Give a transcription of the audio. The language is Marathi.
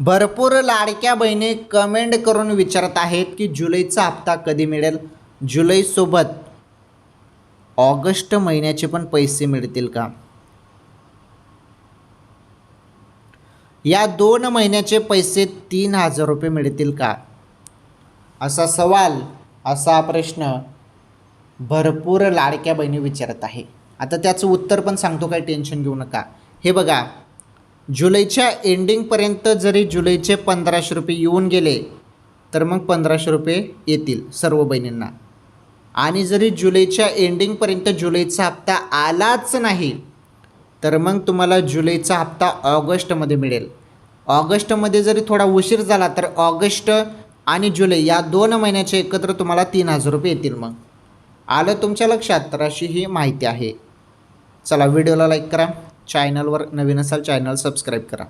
भरपूर लाडक्या बहिणी कमेंट करून विचारत आहेत की जुलैचा हप्ता कधी मिळेल? जुलैसोबत ऑगस्ट महिन्याचे पण पैसे मिळतील का? या दोन महिन्याचे पैसे तीन हजार रुपये मिळतील का? असा सवाल असा प्रश्न भरपूर लाडक्या बहिणी विचारत आहे. आता त्याचं उत्तर पण सांगतो काही टेन्शन घेऊ नका. हे बघा जुलैच्या एंडिंगपर्यंत जरी जुलैचे पंधराशे रुपये येऊन गेले तर मग पंधराशे रुपये येतील सर्व बहिणींना. आणि जरी जुलैच्या एंडिंगपर्यंत जुलैचा हप्ता आलाच नाही तर मग तुम्हाला जुलैचा हप्ता ऑगस्टमध्ये मिळेल. ऑगस्टमध्ये जरी थोडा उशीर झाला तर ऑगस्ट आणि जुलै या दोन महिन्याचे एकत्र तुम्हाला तीन हजार रुपये येतील मग. आलं तुमच्या लक्षात? तर अशी ही माहिती आहे. चला व्हिडिओला लाईक करा. चॅनलवर नवीन असाल चॅनल सबस्क्राईब करा.